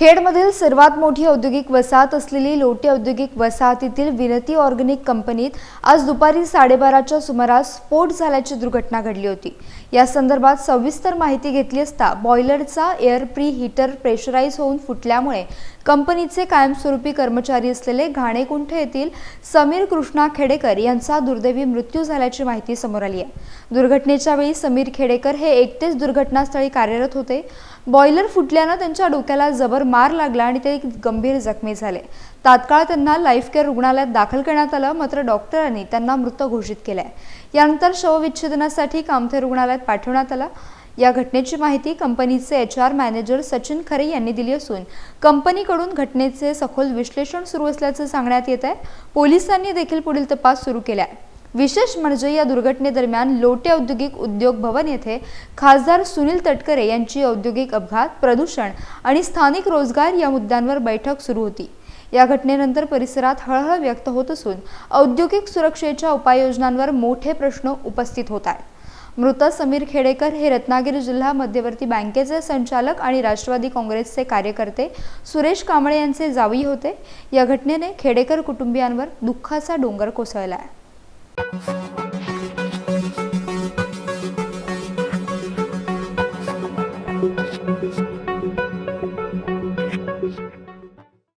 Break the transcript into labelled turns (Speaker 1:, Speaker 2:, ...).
Speaker 1: खेडमधील सर्वात मोठी औद्योगिक वसाहत असलेली लोटे औद्योगिक वसाहतीतील विनती ऑर्गॅनिक कंपनीत आज दुपारी साडेबाराच्या सुमारास स्फोट झाल्याची दुर्घटना घडली होती. या संदर्भात सविस्तर माहिती घेतली असता बॉयलरचा एअर प्री हीटर प्रेशराईज होऊन फुटल्यामुळे कंपनीचे कायमस्वरूपी कर्मचारी असलेले घाणेकुंठ येथील समीर कृष्णा खेडेकर यांचा दुर्दैवी मृत्यू झाल्याची माहिती समोर आली आहे. दुर्घटनेच्या वेळी समीर खेडेकर हे एकटेच दुर्घटनास्थळी कार्यरत होते. बॉयलर फुटल्यानं त्यांच्या डोक्याला जबर मार लागला आणि ते गंभीर जखमी झाले. तात्काळ त्यांना लाईफ केअर रुग्णालयात दाखल करण्यात आलं मात्र डॉक्टरांनी त्यांना मृत घोषित केलंय. यानंतर शवविच्छेदनासाठी कामथे रुग्णालयात पाठवण्यात आला. या घटनेची माहिती कंपनीचे एच आर मॅनेजर सचिन खरे यांनी दिली असून कंपनीकडून घटनेचे सखोल विश्लेषण सुरू असल्याचं सांगण्यात येत आहे पोलिसांनी देखील पुढील तपास सुरू केला आहे विशेष म्हणजे या दुर्घटनेदरम्यान लोटे औद्योगिक उद्योग भवन येथे खासदार सुनील तटकरे यांची औद्योगिक अपघात प्रदूषण आणि स्थानिक रोजगार या मुद्द्यांवर बैठक सुरू होती. या घटनेनंतर परिसरात हळहळ व्यक्त होत असून औद्योगिक सुरक्षेच्या उपाययोजनांवर मोठे प्रश्न उपस्थित होत आहेत. मृत समीर खेडेकर हे रत्नागिरी जिल्हा मध्यवर्ती बँकेचे संचालक आणि राष्ट्रवादी काँग्रेसचे कार्यकर्ते सुरेश कांबळे यांचे जावई होते. या घटनेने खेडेकर कुटुंबियांवर दुःखाचा डोंगर कोसळला आहे. Thank you.